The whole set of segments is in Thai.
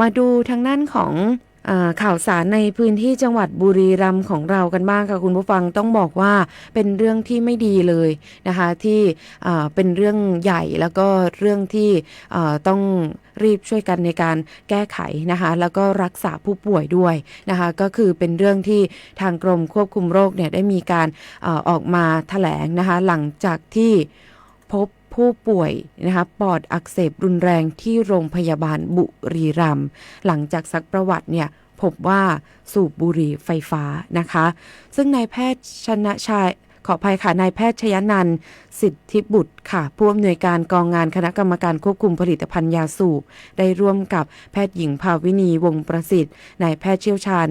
มาดูทางด้านของอข่าวสารในพื้นที่จังหวัดบุรีรัมย์ของเรากันบ้างค่ะคุณผู้ฟังต้องบอกว่าเป็นเรื่องที่ไม่ดีเลยนะคะที่เป็นเรื่องใหญ่แล้วก็เรื่องที่ต้องรีบช่วยกันในการแก้ไขนะคะแล้วก็รักษาผู้ป่วยด้วยนะคะก็คือเป็นเรื่องที่ทางกรมควบคุมโรคเนี่ยได้มีการอออกมาแถลงนะคะหลังจากที่พบ ผู้ป่วยนะคะปอดอักเสบรุนแรงที่โรงพยาบาลบุรีรัมย์หลังจากซักประวัติเนี่ยพบว่าสูบบุหรี่ไฟฟ้านะคะ ซึ่งนายแพทย์ชนะชัยขออภัยค่ะนายแพทย์ชยนันท์สิทธิบุตรค่ะ ผู้อำนวยการกองงานคณะกรรมการควบคุมผลิตภัณฑ์ยาสูบ ได้ร่วมกับแพทย์หญิงภาวินีวงศ์ประสิทธิ์นายแพทย์เชี่ยวชาญ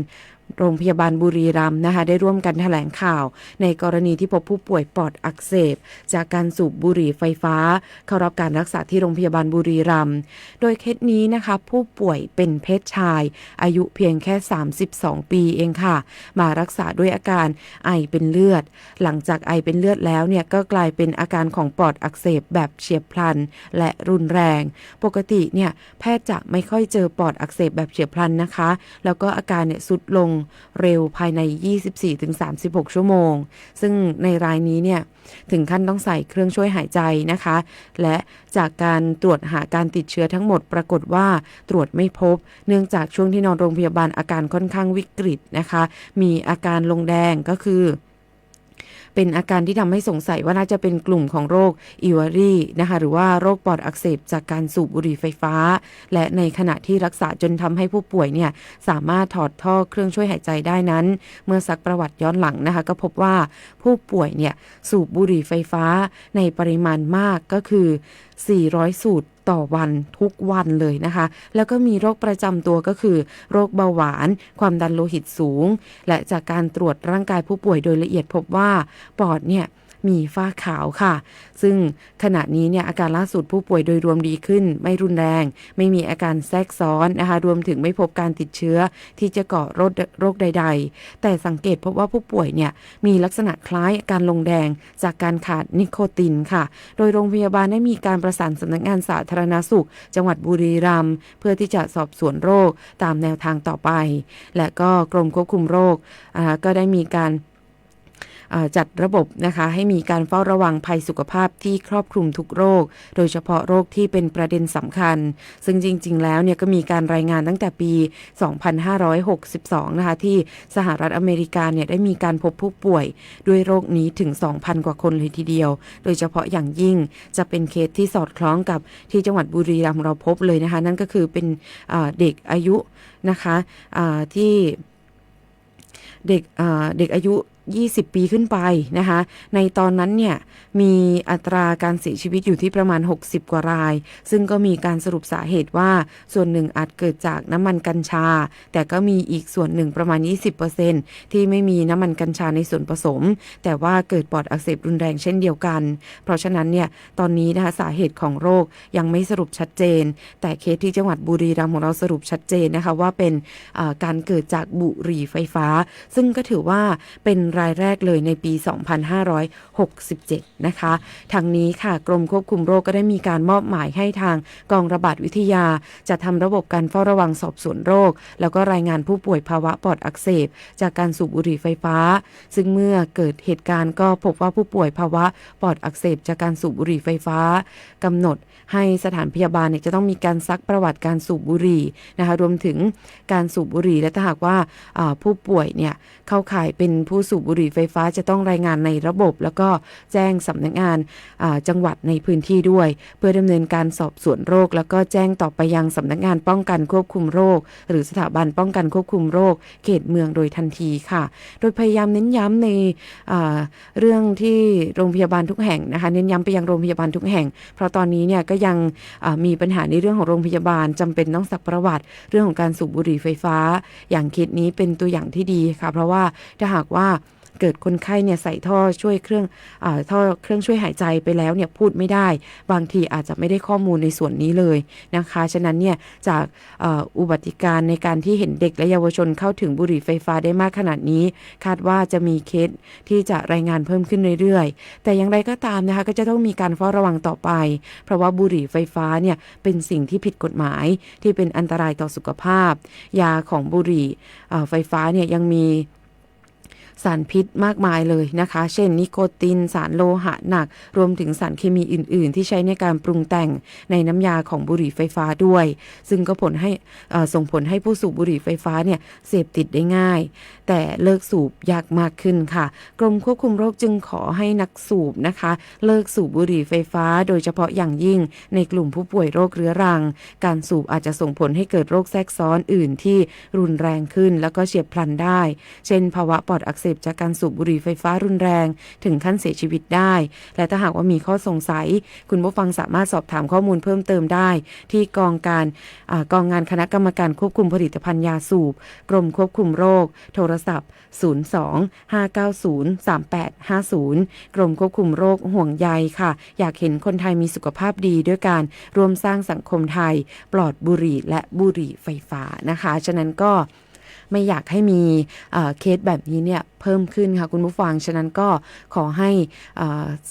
โรงพยาบาลบุรีรัมย์นะคะ ได้ร่วมกันแถลงข่าว ในกรณีที่พบผู้ป่วยปอดอักเสบ จากการสูบบุหรี่ไฟฟ้า เข้ารับการรักษาที่โรงพยาบาลบุรีรัมย์โดยเคสนี้นะคะ ผู้ป่วยเป็นเพศชาย อายุเพียงแค่ 32 ปีเองค่ะ มารักษาด้วยอาการไอเป็นเลือด หลังจากไอเป็นเลือดแล้วเนี่ยก็กลายเป็นอาการของปอดอักเสบแบบเฉียบพลัน และรุนแรง ปกติเนี่ยแพทย์จะไม่ค่อยเจอปอดอักเสบแบบเฉียบพลันนะคะ แล้วก็อาการเนี่ยสุดลงเร็วภายใน 24-36 ชั่วโมง ซึ่งในรายนี้เนี่ยถึงขั้นต้องใส่เครื่องช่วยหายใจนะคะ และจากการตรวจหาการติดเชื้อทั้งหมดปรากฏว่าตรวจไม่พบ เนื่องจากช่วงที่นอนโรงพยาบาลอาการค่อนข้างวิกฤตนะคะ มีอาการลงแดงก็คือ เป็นอาการที่ทำให้สงสัยว่าน่าจะเป็นกลุ่มของโรคอิวารีนะคะหรือว่าโรคปอดอักเสบจากการสูบบุหรี่ไฟฟ้า และในขณะที่รักษาจนทำให้ผู้ป่วยเนี่ยสามารถถอดท่อเครื่องช่วยหายใจได้นั้น เมื่อซักประวัติย้อนหลังนะคะก็พบว่าผู้ป่วยเนี่ยสูบบุหรี่ไฟฟ้าในปริมาณมากก็คือ 400 สูตร ต่อวันทุกวันเลยนะคะ แล้วก็มีโรคประจำตัวก็คือ โรคเบาหวาน ความดันโลหิตสูง และจากการตรวจร่างกายผู้ป่วยโดยละเอียดพบว่าปอดเนี่ย มีฝ้าขาวค่ะ ซึ่งขณะนี้เนี่ยอาการล่าสุดผู้ป่วยโดยรวมดีขึ้น ไม่รุนแรง ไม่มีอาการแทรกซ้อนนะคะ รวมถึงไม่พบการติดเชื้อที่จะก่อโรคโรคใด ๆ แต่สังเกตพบว่าผู้ป่วยเนี่ยมีลักษณะคล้ายอาการลงแดงจากการขาดนิโคตินค่ะ โดยโรงพยาบาลได้มีการประสานสำนักงานสาธารณสุข จังหวัดบุรีรัมย์เพื่อที่จะสอบสวนโรคตามแนวทางต่อไป และก็กรมควบคุมโรคก็ได้มีการ จัดระบบนะคะให้มีการเฝ้าระวังภัยสุขภาพที่ครอบคลุมทุกโรค โดยเฉพาะโรคที่เป็นประเด็นสำคัญ ซึ่งจริง ๆ แล้วเนี่ยก็มีการรายงานตั้งแต่ปี 2562 นะคะที่สหรัฐอเมริกาเนี่ยได้มีการพบผู้ป่วยด้วยโรคนี้ถึง 2,000 กว่าคนเลยทีเดียว โดยเฉพาะอย่างยิ่งจะเป็นเคสที่สอดคล้องกับที่จังหวัดบุรีรัมย์เราพบเลยนะคะ นั่นก็คือเป็นเด็กอายุนะคะที่เด็กเด็กอายุ 20 ปีขึ้นไปนะคะ ในตอนนั้นเนี่ยมีอัตราการเสียชีวิตอยู่ที่ประมาณ 60 กว่าราย ซึ่งก็มีการสรุปสาเหตุว่าส่วนหนึ่งอาจเกิดจากน้ำมันกัญชา แต่ก็มีอีกส่วนหนึ่งประมาณ 20%ที่ไม่มีน้ำมันกัญชาในส่วนผสม แต่ว่าเกิดปอดอักเสบรุนแรงเช่นเดียวกัน เพราะฉะนั้นเนี่ยตอนนี้นะคะสาเหตุของโรคยังไม่สรุปชัดเจน แต่เคสที่จังหวัดบุรีรัมย์ของเราสรุปชัดเจนนะคะว่าเป็นการเกิดจากบุหรี่ไฟฟ้า ซึ่งก็ถือว่าเป็นรายแรกเลยในปี 2567 นะคะ ทางนี้ค่ะกรมควบคุมโรคก็ได้มีการมอบหมายให้ทางกองระบาดวิทยาจะทำระบบการเฝ้าระวังสอบสวนโรค แล้วก็รายงานผู้ป่วยภาวะปอดอักเสบ จากการสูบบุหรี่ไฟฟ้า ซึ่งเมื่อเกิดเหตุการณ์ก็พบว่าผู้ป่วยภาวะปอดอักเสบจากการสูบบุหรี่ไฟฟ้ากำหนด ให้สถานพยาบาลเนี่ยจะต้องมีการซักประวัติการสูบบุหรี่นะคะรวมถึงการสูบบุหรี่และถ้าหากว่าผู้ป่วยเนี่ยเข้าข่ายเป็นผู้สูบบุหรี่ไฟฟ้าจะต้องรายงานในระบบ แล้วก็แจ้งสำนักงานาจังหวัดในพื้นที่ด้วย เพื่อดำเนินการสอบสวนโรค แล้วก็แจ้งต่อไปยังสำนักงานป้องกันควบคุมโรค หรือสถาบันป้องกันควบคุมโรค เขตเมืองโดยทันทีค่ะ โดยพยายามเน้นย้ำในเรื่องที่โรงพยาบาลทุกแห่งนะคะเน้นย้ำไปยังโรงพยาบาลทุกแห่ง เพราะตอนนี้เนี่ยก็ยังมีปัญหาในเรื่องของโรงพยาบาลจำเป็นต้องสักประวัติเรื่องของการสูบบุหรี่ไฟฟ้า อย่างเคสนี้เป็นตัวอย่างที่ดีค่ะ เพราะว่าถ้าหากว่า เกิดคนไข้เนี่ยใส่ท่อช่วยเครื่องอท่อเครื่องช่วยหายใจไปแล้วเนี่ยพูดไม่ได้ บางทีอาจจะไม่ได้ข้อมูลในส่วนนี้เลยนะคะ ฉะนั้นเนี่ยจากอ่ออุบัติการณ์ในการที่เห็นเด็กและเยาวชนเข้าถึงบุหรี่ไฟฟ้าได้มากขนาดนี้ คาดว่าจะมีเคสที่จะรายงานเพิ่มขึ้นเรื่อยๆ แต่อย่างไรก็ตามนะคะก็จะต้องมีการเฝ้าระวังต่อไป เพราะว่าบุหรี่ไฟฟ้าเนี่ยเป็นสิ่งที่ผิดกฎหมายที่เป็นอันตรายต่อสุขภาพ ยาของบุหรี่เอ่อไฟฟ้าเนี่ยยังมี สารพิษมากมายเลยนะคะ เช่น นิโคติน สารโลหะหนัก รวมถึงสารเคมีอื่น ๆ ที่ใช้ในการปรุงแต่งในน้ำยาของบุหรี่ไฟฟ้าด้วย ซึ่งก็ผลให้ส่งผลให้ผู้สูบบุหรี่ไฟฟ้าเนี่ยเสพติดได้ง่าย แต่เลิกสูบยากมากขึ้นค่ะ กรมควบคุมโรคจึงขอให้นักสูบนะคะ เลิกสูบบุหรี่ไฟฟ้า โดยเฉพาะอย่างยิ่งในกลุ่มผู้ป่วยโรคเรื้อรัง การสูบอาจจะส่งผลให้เกิดโรคแทรกซ้อนอื่นที่รุนแรงขึ้น แล้วก็เฉียบพลันได้ เช่น ภาวะปอดอักเสบจากการสูบบุหรี่ไฟฟ้ารุนแรง ถึงขั้นเสียชีวิตได้ และถ้าหากว่ามีข้อสงสัย คุณผู้ฟังสามารถสอบถามข้อมูลเพิ่มเติมได้ ที่กองการอกองงานคณะกรรมการควบคุมผลิตภัณฑ์ยาสูบ กรมควบคุมโรค โทรศัพท์ 02-590-3850 กรมควบคุมโรคห่วงใยค่ะ อยากเห็นคนไทยมีสุขภาพดีด้วยการร่วมสร้างสังคมไทย ปลอดบุหรี่และบุหรี่ไฟฟ้านะคะ ฉะนั้นก็ ไม่อยากให้มีเคสแบบนี้เนี่ยเพิ่มขึ้นค่ะคุณผู้ฟัง ฉะนั้นก็ขอให้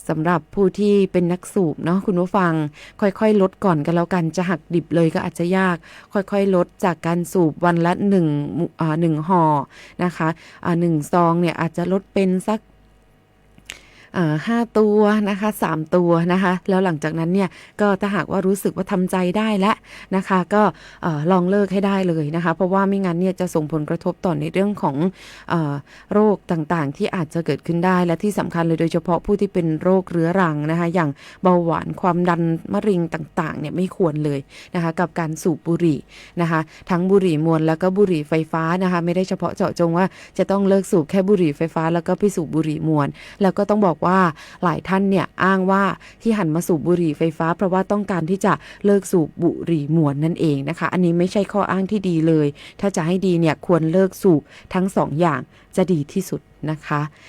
สำหรับผู้ที่เป็นนักสูบเนาะคุณผู้ฟัง ค่อยๆ ลดก่อนกันแล้วกันจะหักดิบเลยก็อาจจะยาก ค่อยๆ ลดจากการสูบวันละหนึ่งมุอ่าหนึ่งห่อนะคะหนึ่งซองเนี่ยอาจจะลดเป็นสัก ห้าตัวนะคะสามตัวนะคะ แล้วหลังจากนั้นเนี่ยก็ถ้าหากว่ารู้สึกว่าทำใจได้แล้วนะคะ ก็อลองเลิกให้ได้เลยนะคะ เพราะว่าไม่งั้นเนี่ยจะส่งผลกระทบต่อในเรื่องของอโรคต่างๆ ที่อาจจะเกิดขึ้นได้และที่สำคัญเลยโดยเฉพาะผู้ที่เป็นโรคเรื้อรังนะคะ อย่างเบาหวานความดันมะเร็งต่างๆเนี่ยไม่ควรเลยนะคะ กับการสูบบุหรี่นะคะ ทั้งบุหรี่มวลแล้วก็บุหรี่ไฟฟ้านะคะ ไม่ได้เฉพาะเจาะจงว่าจะต้องเลิกสูบแค่บุหรี่ไฟฟ้า แล้วก็ไปสูบบุหรี่มวลแล้วก็ต้องบอกว่าหลายท่านเนี่ยอ้างว่าที่หันมาสูบบุหรี่ไฟฟ้า เพราะว่าต้องการที่จะเลิกสูบบุหรี่มวนนั่นเองนะคะ อันนี้ไม่ใช่ข้ออ้างที่ดีเลย ถ้าจะให้ดีเนี่ยควรเลิกสูบทั้งสองอย่างจะดีที่สุดนะคะ